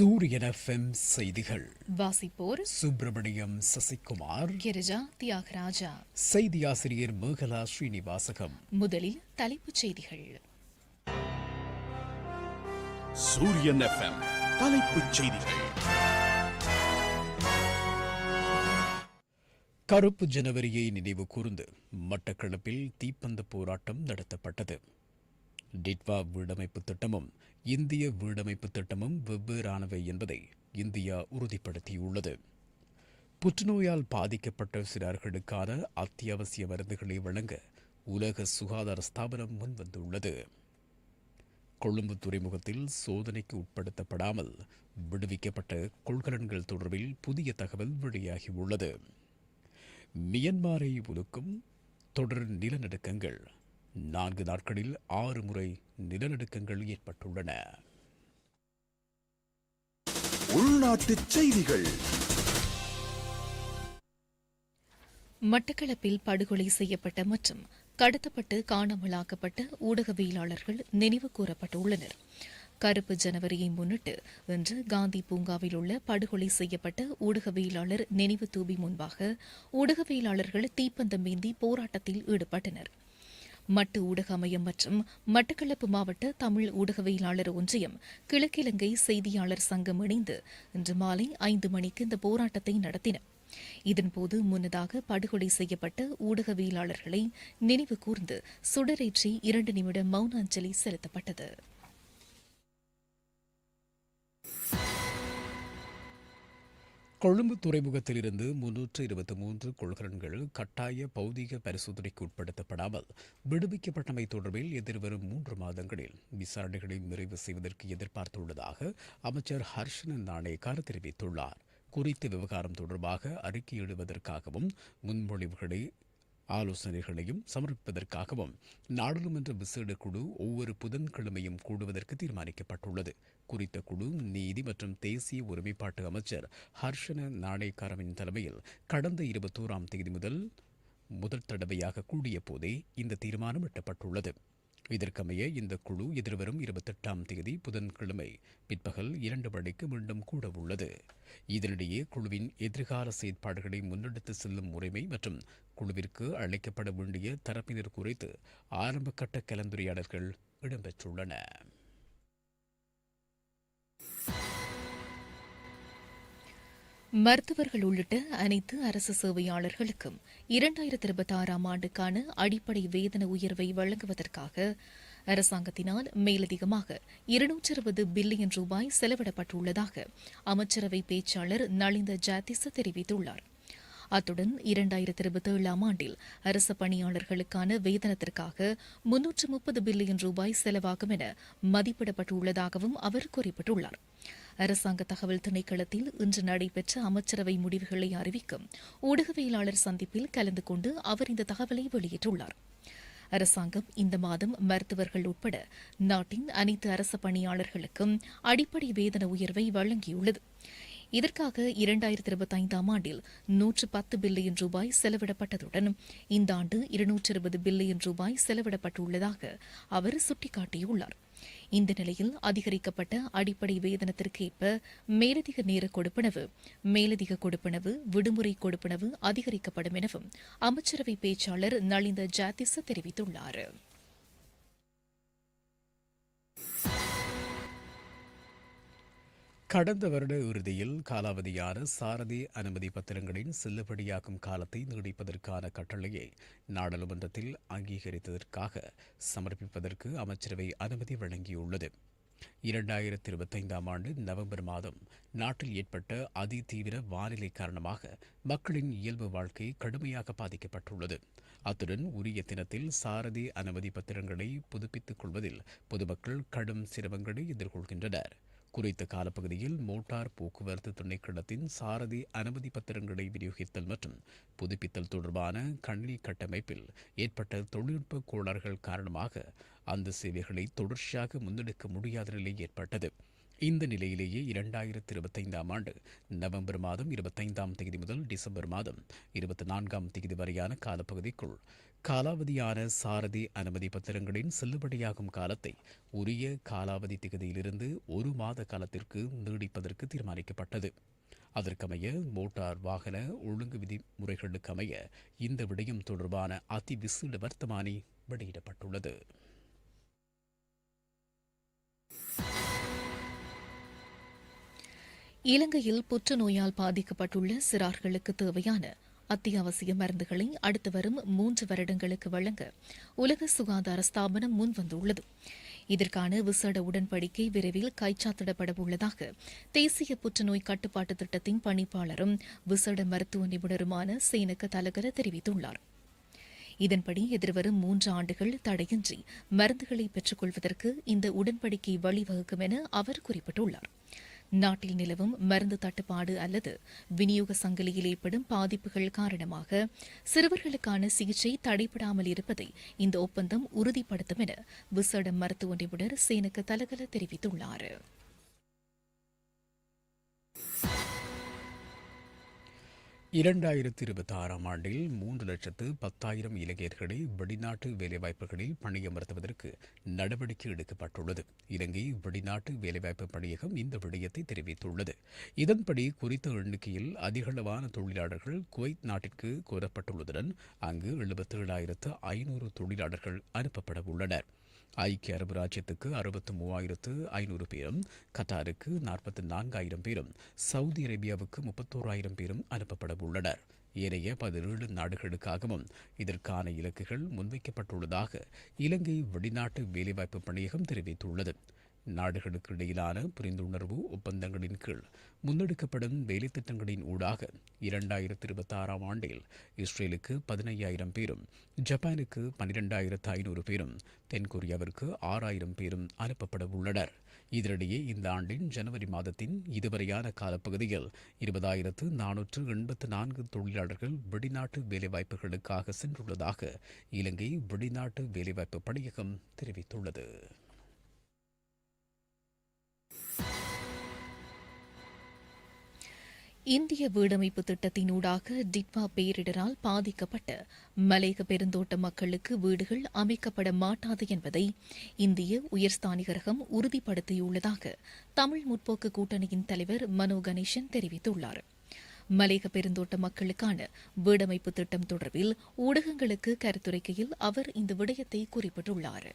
சூரியன் எஃப்எம் செய்திகள். வாசிப்போர் சுப்பிரமணியம் சசிகுமார். கிரிஜா தியாகராஜா. செய்தி ஆசிரியர் மேகலா ஸ்ரீனிவாசகம். முதலில் தலைப்புச் செய்திகள். சூரியன் எஃப்எம் தலைப்புச் செய்திகள். கருப்பு ஜனவரியை நினைவு கூர்ந்து மட்டக்களப்பில் தீப்பந்த போராட்டம் நடத்தப்பட்டது. டிட்வா வீடமைப்பு திட்டமும் இந்திய வீடமைப்பு திட்டமும் வெவ்வேறானவை என்பதை இந்தியா உறுதிப்படுத்தியுள்ளது. புற்றுநோயால் பாதிக்கப்பட்ட சிறார்களுக்கான அத்தியாவசிய மருந்துகளை வழங்க உலக சுகாதார ஸ்தாபனம் முன்வந்துள்ளது. கொழும்பு துறைமுகத்தில் சோதனைக்கு உட்படுத்தப்படாமல் விடுவிக்கப்பட்ட கொள்கலன்கள் தொடர்பில் புதிய தகவல் வெளியாகியுள்ளது. மியன்மாரை உலுக்கும் தொடர் நிலநடுக்கங்கள் நான்கு நாட்களில் ஆறு முறை நிலநடுக்கங்கள் ஏற்பட்டுள்ளன. உள்நாட்டுச் செய்திகள். மட்டக்களப்பில் படுகொலை செய்யப்பட்ட மற்றும் கடத்தப்பட்டு காணாமலாக்கப்பட்ட ஊடகவியலாளர்கள் நினைவு கூறப்பட்டுள்ளனர். கருப்பு ஜனவரியை முன்னிட்டு இன்று காந்தி பூங்காவில் உள்ள படுகொலை செய்யப்பட்ட ஊடகவியலாளர் நினைவு தூபி முன்பாக ஊடகவியலாளர்கள் தீப்பந்தம் ஏந்தி போராட்டத்தில் ஈடுபட்டனர். மட்டு ஊடக அமையம் மற்றும் மட்டக்களப்பு மாவட்ட தமிழ் ஊடகவியலாளர் ஒன்றியம் கிழக்கிலங்கை செய்தியாளர் சங்கம் இணைந்து இன்று மாலை ஐந்து மணிக்கு இந்த போராட்டத்தை நடத்தின. இதன்போது முன்னதாக படுகொலை செய்யப்பட்ட ஊடகவியலாளர்களை நினைவு கூர்ந்து சுடரேற்றி இரண்டு நிமிட மௌன அஞ்சலி செலுத்தப்பட்டது. கொழும்பு துறைமுகத்திலிருந்து முன்னூற்று இருபத்தி மூன்று கொள்கலன்கள் கட்டாய பௌதிக பரிசோதனைக்கு உட்படுத்தப்படாமல் விடுவிக்கப்பட்டமை தொடர்பில் எதிர்வரும் மூன்று மாதங்களில் விசாரணைகளை நிறைவு செய்வதற்கு எதிர்பார்த்துள்ளதாக அமைச்சர் ஹர்ஷனன் நாணயக்கார் தெரிவித்துள்ளார். குறித்த விவகாரம் தொடர்பாக அறிக்கையிடுவதற்காகவும் முன்மொழிவுகளை ஆலோசனைகளையும் சமர்ப்பிப்பதற்காகவும் நாடாளுமன்ற விசேட குழு ஒவ்வொரு புதன்கிழமையும் கூடுவதற்கு தீர்மானிக்கப்பட்டுள்ளது. குறித்த குழு நீதி மற்றும் தேசிய ஒருமைப்பாட்டு அமைச்சர் ஹர்ஷன நாணயக்காரவின் தலைமையில் கடந்த இருபத்தோராம் தேதி முதல் முதல் தடவையாக கூடிய போதே இந்த தீர்மானம் எட்டப்பட்டுள்ளது. இதற்கமைய இந்த குழு எதிர்வரும் இருபத்தெட்டாம் தேதி புதன்கிழமை பிற்பகல் இரண்டு மணிக்கு மீண்டும் கூட உள்ளது இதனிடையே குழுவின் எதிர்கால செயற்பாடுகளை முன்னெடுத்து செல்லும் முறைமை மற்றும் குழுவிற்கு அழைக்கப்பட வேண்டிய தரப்பினர் குறித்து ஆரம்பகட்ட கலந்துரையாடல்கள் இடம்பெற்றுள்ளன. மருத்துவர்கள் உள்ளிட்ட அனைத்து அரசு சேவையாளர்களுக்கும் இரண்டாயிரத்தி இருபத்தி ஆறாம் ஆண்டுக்கான அடிப்படை வேதன உயர்வை வழங்குவதற்காக அரசாங்கத்தினால் மேலதிகமாக இருநூற்றி இருபது பில்லியன் ரூபாய் செலவிடப்பட்டுள்ளதாக அமைச்சரவை பேச்சாளர் நளிந்த ஜாதிச தெரிவித்துள்ளார். அத்துடன் இரண்டாயிரத்தி இருபத்தி ஏழாம் ஆண்டில் அரசு பணியாளர்களுக்கான வேதனத்திற்காக முன்னூற்று முப்பது பில்லியன் ரூபாய் செலவாகும் என மதிப்பிடப்பட்டுள்ளதாகவும் அவர் குறிப்பிட்டுள்ளார். அரசாங்க தகவல் திணைக்களத்தில் இன்று நடைபெற்ற அமைச்சரவை முடிவுகளை அறிவிக்கும் ஊடகவியலாளர் சந்திப்பில் கலந்து கொண்டு அவர் இந்த தகவலை வெளியிட்டுள்ளார். அரசாங்கம் இந்த மாதம் மருத்துவர்கள் உட்பட நாட்டின் அனைத்து அரசு பணியாளர்களுக்கும் அடிப்படை வேதன உயர்வை வழங்கியுள்ளது. இதற்காக இரண்டாயிரத்தி இருபத்தி ஐந்தாம் ஆண்டில் நூற்று பத்து பில்லியன் ரூபாய் செலவிடப்பட்டதுடன் இந்த ஆண்டு இருநூற்று இருபது பில்லியன் ரூபாய் செலவிடப்பட்டுள்ளதாக அவர் சுட்டிக்காட்டியுள்ளார். இந்த நிலையில் அதிகரிக்கப்பட்ட அடிப்படை வேதனத்திற்கு ஏற்ப மேலதிக நேர கொடுப்பனவு மேலதிக கொடுப்பனவு விடுமுறை கொடுப்பனவு அதிகரிக்கப்படும் எனவும் அமைச்சரவை பேச்சாளர் நளிந்த ஜாதிச தெரிவித்துள்ளார். கடந்த வருட இறுதியில் காலாவதியான சாரதி அனுமதி பத்திரங்களின் செல்லுபடியாகும் காலத்தை நீடிப்பதற்கான கட்டளையை நாடாளுமன்றத்தில் அங்கீகரித்ததற்காக சமர்ப்பிப்பதற்கு அமைச்சரவை அனுமதி வழங்கியுள்ளது. இரண்டாயிரத்தி இருபத்தைந்தாம் ஆண்டு நவம்பர் மாதம் நாட்டில் ஏற்பட்ட அதிதீவிர வானிலை காரணமாக மக்களின் இயல்பு வாழ்க்கை கடுமையாக பாதிக்கப்பட்டுள்ளது. அத்துடன் உரிய தினத்தில் சாரதி அனுமதி பத்திரங்களை புதுப்பித்துக் கொள்வதில் பொதுமக்கள் கடும் சிரமங்களை எதிர்கொள்கின்றனர். குறித்த காலப்பகுதியில் மோட்டார் போக்குவரத்து திணைக்களத்தின் சாரதி அனுமதி பத்திரங்களை விநியோகித்தல் மற்றும் புதுப்பித்தல் தொடர்பான கணினி கட்டமைப்பில் ஏற்பட்ட தொழில்நுட்ப கோளாறுகள் காரணமாக அந்த சேவைகளை தொடர்ச்சியாக முன்னெடுக்க முடியாத நிலை ஏற்பட்டது. இந்த நிலையிலேயே இரண்டாயிரத்தி இருபத்தைந்தாம் ஆண்டு நவம்பர் மாதம் இருபத்தைந்தாம் தேதி முதல் டிசம்பர் மாதம் இருபத்தி நான்காம் தேதி வரையான காலப்பகுதிக்குள் காலாவதியான சாரதி அனுமதி பத்திரங்களின் செல்லுபடியாகும் காலத்தை உரிய காலாவதி திகதியிலிருந்து ஒரு மாத காலத்திற்கு நீடிப்பதற்கு தீர்மானிக்கப்பட்டது. அதற்கமைய மோட்டார் வாகன ஒழுங்கு விதிமுறைகளுக்கமைய இந்த விடயம் தொடர்பான அதிவிசிட வர்த்தமானி வெளியிடப்பட்டுள்ளது. இலங்கையில் புற்றுநோயால் பாதிக்கப்பட்டுள்ள சிறார்களுக்கு தேவையான அத்தியாவசிய மருந்துகளை அடுத்து வரும் மூன்று வருடங்களுக்கு வழங்க உலக சுகாதார ஸ்தாபனம் முன்வந்துள்ளது. இதற்கான விசேட உடன்படிக்கை விரைவில் கைச்சாத்திடப்பட உள்ளதாக தேசிய புற்றுநோய் கட்டுப்பாட்டு திட்டத்தின் பணிப்பாளரும் விசேட மருத்துவ நிபுணருமான சேனக்க தலகர தெரிவித்துள்ளார். இதன்படி எதிர்வரும் மூன்று ஆண்டுகள் தடையின்றி மருந்துகளை பெற்றுக்கொள்வதற்கு இந்த உடன்படிக்கை வழிவகுக்கும் என அவர் குறிப்பிட்டுள்ளார். நாட்டில் நிலவும் மருந்து தட்டுப்பாடு அல்லது விநியோக சங்கிலியில் ஏற்படும் பாதிப்புகள் காரணமாக சிறுவர்களுக்கான சிகிச்சை தடைபடாமல் இருப்பதை இந்த ஒப்பந்தம் உறுதிப்படுத்தும் என விசேட மருத்துவ நிபுணர் சேனக தலகல தெரிவித்துள்ளார். இரண்டாயிரத்தி இருபத்தி ஆறாம் ஆண்டில் மூன்று லட்சத்து பத்தாயிரம் இலங்கையர்களை வெளிநாட்டு வேலைவாய்ப்புகளில் பணியமர்த்துவதற்கு நடவடிக்கை எடுக்கப்பட்டுள்ளது. இலங்கை வெளிநாட்டு வேலைவாய்ப்பு பணியகம் இந்த விடயத்தை தெரிவித்துள்ளது. இதன்படி குறித்த எண்ணிக்கையில் அதிகளவான தொழிலாளர்கள் குவைத் நாட்டிற்கு கோரப்பட்டுள்ளதுடன் அங்கு எழுபத்தி ஏழாயிரத்து ஐநூறு தொழிலாளர்கள் அனுப்பப்பட உள்ளனர். ஐக்கிய அரபு ராஜ்யத்துக்கு அறுபத்து மூவாயிரத்து ஐநூறு பேரும் கட்டாருக்கு நாற்பத்தி நான்காயிரம் பேரும் சவுதி அரேபியாவுக்கு முப்பத்தோராயிரம் பேரும் அனுப்பப்பட உள்ளனர். ஏனைய பதினேழு நாடுகளுக்காகவும் இதற்கான இலக்குகள் முன்வைக்கப்பட்டுள்ளதாக இலங்கை வெளிநாட்டு வேலைவாய்ப்பு பணியகம் தெரிவித்துள்ளது. நாடுகளுக்கு இடையிலான புரிந்துணர்வு ஒப்பந்தங்களின் கீழ் முன்னெடுக்கப்படும் வேலைத்திட்டங்களின் ஊடாக இரண்டாயிரத்தி இருபத்தி ஆறாம் ஆண்டில் இஸ்ரேலுக்கு பதினையாயிரம் பேரும் ஜப்பானுக்கு பன்னிரெண்டாயிரத்து ஐநூறு பேரும் தென்கொரியாவிற்கு ஆறாயிரம் பேரும் அனுப்பப்பட உள்ளனர். இதனிடையே இந்த ஆண்டின் ஜனவரி மாதத்தின் இதுவரையான காலப்பகுதியில் இருபதாயிரத்து நானூற்று எண்பத்து நான்கு தொழிலாளர்கள் வெளிநாட்டு வேலைவாய்ப்புகளுக்காக சென்றுள்ளதாக இலங்கை வெளிநாட்டு வேலைவாய்ப்பு பணியகம் தெரிவித்துள்ளது. இந்திய வீடமைப்பு திட்டத்தினூடாக டிட்வா பேரிடரால் பாதிக்கப்பட்ட மலேக பெருந்தோட்ட மக்களுக்கு வீடுகள் அமைக்கப்பட மாட்டாது என்பதை இந்திய உயர்ஸ்தானிகரகம் உறுதிப்படுத்தியுள்ளதாக தமிழ் முற்போக்கு கூட்டணியின் தலைவர் மனோ கணேசன் தெரிவித்துள்ளார். மலேக பெருந்தோட்ட மக்களுக்கான வீடமைப்பு திட்டம் தொடர்பில் ஊடகங்களுக்கு கருத்துரைக்கையில் அவர் இந்த விடயத்தை குறிப்பிட்டுள்ளார்.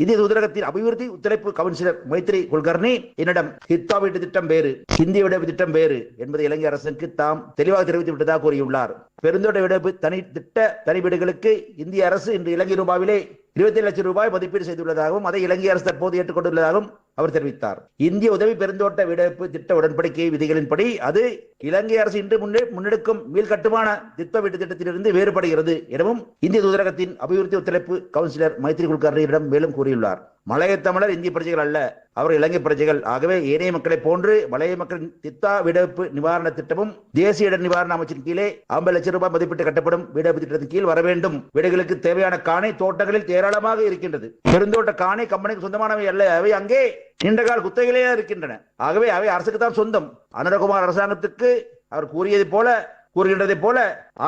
இந்திய தூதரகத்தின் அபிவிருத்தி ஒத்துழைப்பு கவுன்சிலர் மைத்ரி குல்கர்னி என்னிடம் ஹித்தா வீட்டு திட்டம் வேறு இந்திய விடைப்பு திட்டம் வேறு என்பதை இலங்கை அரசுக்கு தாம் தெளிவாக தெரிவித்து விட்டதாக கூறியுள்ளார். பெருந்தோட்ட விடைப்பு தனி திட்ட தனி வீடுகளுக்கு இந்திய அரசு இன்று இலங்கை ரூபாவிலே இருபத்தி லட்சம் ரூபாய் மதிப்பீடு செய்துள்ளதாகவும் அதை இலங்கை அரசு தற்போது ஏற்றுக்கொண்டுள்ளதாகவும் அவர் தெரிவித்தார். இந்திய உதவி பெருந்தோட்ட வீடமைப்பு திட்ட உடன்படிக்கை விதிகளின்படி அது இலங்கை அரசு இன்று முன்னே முன்னெடுக்கும் மீள் கட்டுமான திட்ட வீட்டு திட்டத்திலிருந்து வேறுபடுகிறது எனவும் இந்திய தூதரகத்தின் அபிவிருத்தி ஒத்துழைப்பு கவுன்சிலர் மைத்ரி குல்கர்ணியிடம் மேலும் கூறியுள்ளார். மலைய தமிழர் இந்திய பிரஜைகள் அல்ல. அவர் இலங்கை பிரஜைகள். ஆகவே ஏனைய மக்களை போன்று மலைய மக்களின் தித்தா வீடமைப்பு நிவாரண திட்டமும் தேசிய இட நிவாரண அமைச்சின் கீழே ஐம்பது லட்சம் ரூபாய் மதிப்பீட்டு கட்டப்படும் வீடமைப்பு திட்டத்தின் கீழ் வர வேண்டும். வீடுகளுக்கு தேவையான காணை தோட்டங்களில் ஏராளமாக இருக்கின்றது. பெருந்தோட்ட காணை கம்பெனிக்கு சொந்தமானவை அல்ல. அவை அங்கே நீண்டகால குத்தகையிலேயே இருக்கின்றன. ஆகவே அவை அரசுக்கு தான் சொந்தம். அனுரகுமார் அரசாங்கத்துக்கு அவர் கூறியது போல கூறுகின்றதை போல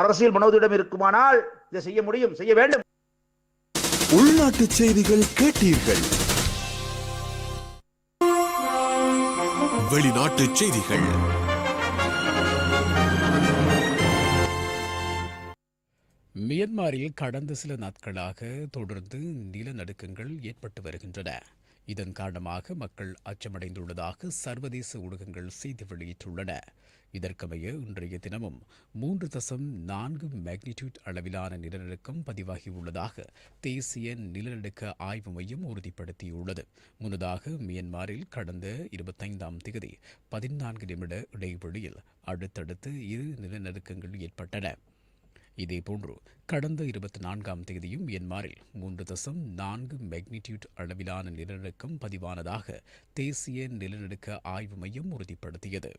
அரசியல் மனோதிடம் இருக்குமானால் இதை செய்ய முடியும். செய்ய வேண்டும். உள்நாட்டு செய்திகள் கேட்டீர்கள். வெளிநாட்டு செய்திகள். மியன்மாரில் கடந்த சில நாட்களாக தொடர்ந்து நிலநடுக்கங்கள் ஏற்பட்டு வருகின்றன. இதன் காரணமாக மக்கள் அச்சமடைந்துள்ளதாக சர்வதேச ஊடகங்கள் செய்தி வெளியிட்டுள்ளன. இதற்கமைய இன்றைய தினமும் மூன்று தசம் நான்கு மேக்னிடியூட் அளவிலான நிலநடுக்கம் பதிவாகியுள்ளதாக தேசிய நிலநடுக்க ஆய்வு மையம் உறுதிப்படுத்தியுள்ளது. முன்னதாக மியன்மாரில் கடந்த இருபத்தைந்தாம் தேதி பதினான்கு நிமிட இடைவெளியில் அடுத்தடுத்து இரு நிலநடுக்கங்கள் ஏற்பட்டன. இதேபோன்று கடந்த இருபத்தி நான்காம் தேதியும் மியன்மாரில் மூன்று தசம் நான்கு மெக்னிடியூட் அளவிலான நிலநடுக்கம் பதிவானதாக தேசிய நிலநடுக்க ஆய்வு மையம் உறுதிப்படுத்தியது.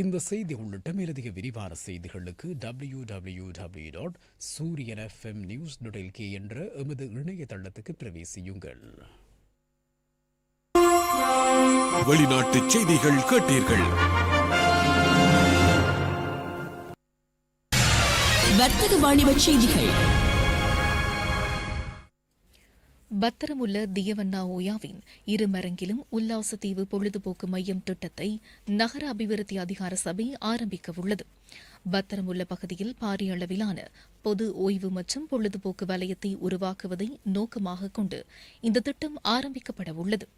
இந்த செய்தி உள்ளிட்ட மேலதிக விரிவான செய்திகளுக்கு W W W dot Sooriyan FM news K என்ற எமது இணையதளத்துக்கு பிரவேசியுங்கள். வெளிநாட்டு செய்திகள் கேட்டீர்கள். வர்த்தக வாணிப செய்திகள். பத்திரமுள்ள தியவண்ணா ஓயாவின் இருமரங்கிலும் உல்லாச தீவு பொழுதுபோக்கு மையம் திட்டத்தை நகர அபிவிருத்தி அதிகார சபை ஆரம்பிக்க உள்ளது பத்திரமுள்ள பகுதியில் பாரிய அளவிலான பொது ஓய்வு மற்றும் பொழுதுபோக்கு வலயத்தை உருவாக்குவதை நோக்கமாக கொண்டு இந்த திட்டம் ஆரம்பிக்கப்பட உள்ளது.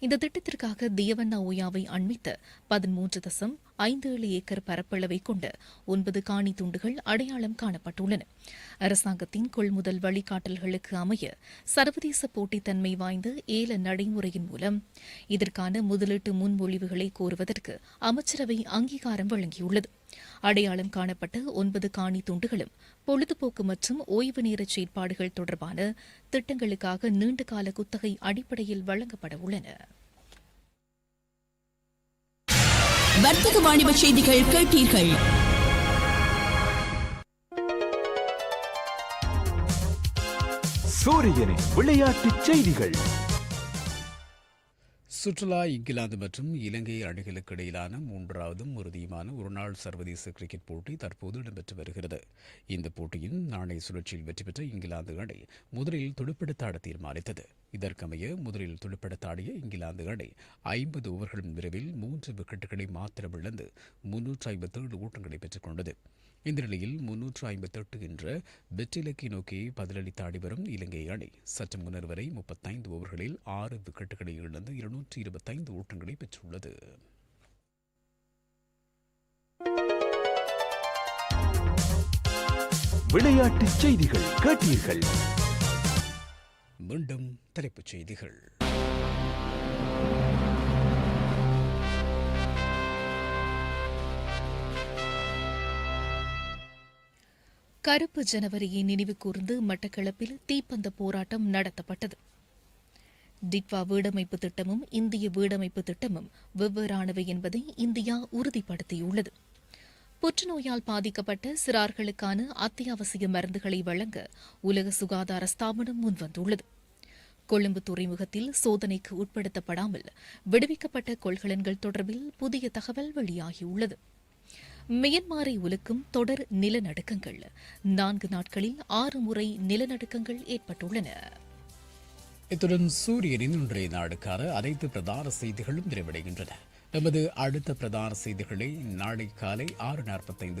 இந்த திட்டத்திற்காக தியவண்ணா ஓயாவை அண்மித்த பதிமூன்று தசம் ஐந்து ஏழு ஏக்கர் பரப்பளவை கொண்ட ஒன்பது காணி துண்டுகள் அடையாளம் காணப்பட்டுள்ளன. அரசாங்கத்தின் கொள்முதல் வழிகாட்டல்களுக்கு அமைய சர்வதேச போட்டித்தன்மை வாய்ந்த ஏல நடைமுறையின் மூலம் இதற்கான முதலீட்டு முன்மொழிவுகளை கோருவதற்கு அமைச்சரவை அங்கீகாரம் வழங்கியுள்ளது. அடையாளம் காணப்பட்ட ஒன்பது காணி துண்டுகளும் பொழுதுபோக்கு மற்றும் ஓய்வு நேர செயற்பாடுகள் தொடர்பான திட்டங்களுக்காக நீண்டகால குத்தகை அடிப்படையில் வழங்கப்பட உள்ளன. வர்த்தக வாணிப செய்திகள் கேட்டீர்கள். சூரியனின் விளையாட்டுச் செய்திகள். சுற்றுலா இங்கிலாந்து மற்றும் இலங்கை அணிகளுக்கு இடையிலான மூன்றாவதும் உறுதியுமான ஒருநாள் சர்வதேச கிரிக்கெட் போட்டி தற்போது இடம்பெற்று வருகிறது. இந்த போட்டியின் நாணய சுழற்சியில் வெற்றி பெற்ற இங்கிலாந்து அணி முதலில் துடுப்பெடுத்தாட தீர்மானித்தது. இதற்கமைய முதலில் துடுப்பெடுத்தாடிய இங்கிலாந்து அணி ஐம்பது ஓவர்களின் விரைவில் மூன்று விக்கெட்டுகளை மாத்திரம் இழந்து முன்னூற்றி ஐம்பத்தேழு ஓட்டங்களை பெற்றுக் கொண்டது. இந்த நிலையில் முன்னூற்று ஐம்பத்தெட்டு என்ற வெற்றிலக்கை நோக்கி பதிலளித்து ஆடி வரும் இலங்கை அணி சற்று முன்னர் வரை முப்பத்தைந்து ஓவர்களில் ஆறு விக்கெட்டுகளை இழந்து இருநூற்றி இருபத்தைந்து ஓட்டங்களை பெற்றுள்ளது. விளையாட்டுச் செய்திகள் கேட்டீர்கள். மீண்டும் தலைப்புச் செய்திகள். கருப்பு ஜனவரியை நினைவு கூர்ந்து மட்டக்களப்பில் தீப்பந்த போராட்டம் நடத்தப்பட்டது. டிக்வா வீடமைப்பு திட்டமும் இந்திய வீடமைப்பு திட்டமும் வெவ்வேறானவை என்பதை இந்தியா உறுதிப்படுத்தியுள்ளது. புற்றுநோயால் பாதிக்கப்பட்ட சிறார்களுக்கான அத்தியாவசிய மருந்துகளை வழங்க உலக சுகாதார ஸ்தாபனம் முன்வந்துள்ளது. கொழும்பு துறைமுகத்தில் சோதனைக்கு உட்படுத்தப்படாமல் விடுவிக்கப்பட்ட கொள்கலன்கள் தொடர்பில் புதிய தகவல் வெளியாகியுள்ளது. மியன்மாரை உலுக்கும் தொடர் நிலநடுக்கங்கள். நான்கு நாட்களில் ஆறு முறை நிலநடுக்கங்கள் ஏற்பட்டுள்ளன. இத்துடன் சூரியனின் இன்றைய நாடுக்கான அனைத்து பிரதான செய்திகளும் நிறைவடைகின்றன. நமது அடுத்த பிரதான செய்திகளை நாளை காலை ஆறு நாற்பத்தைந்து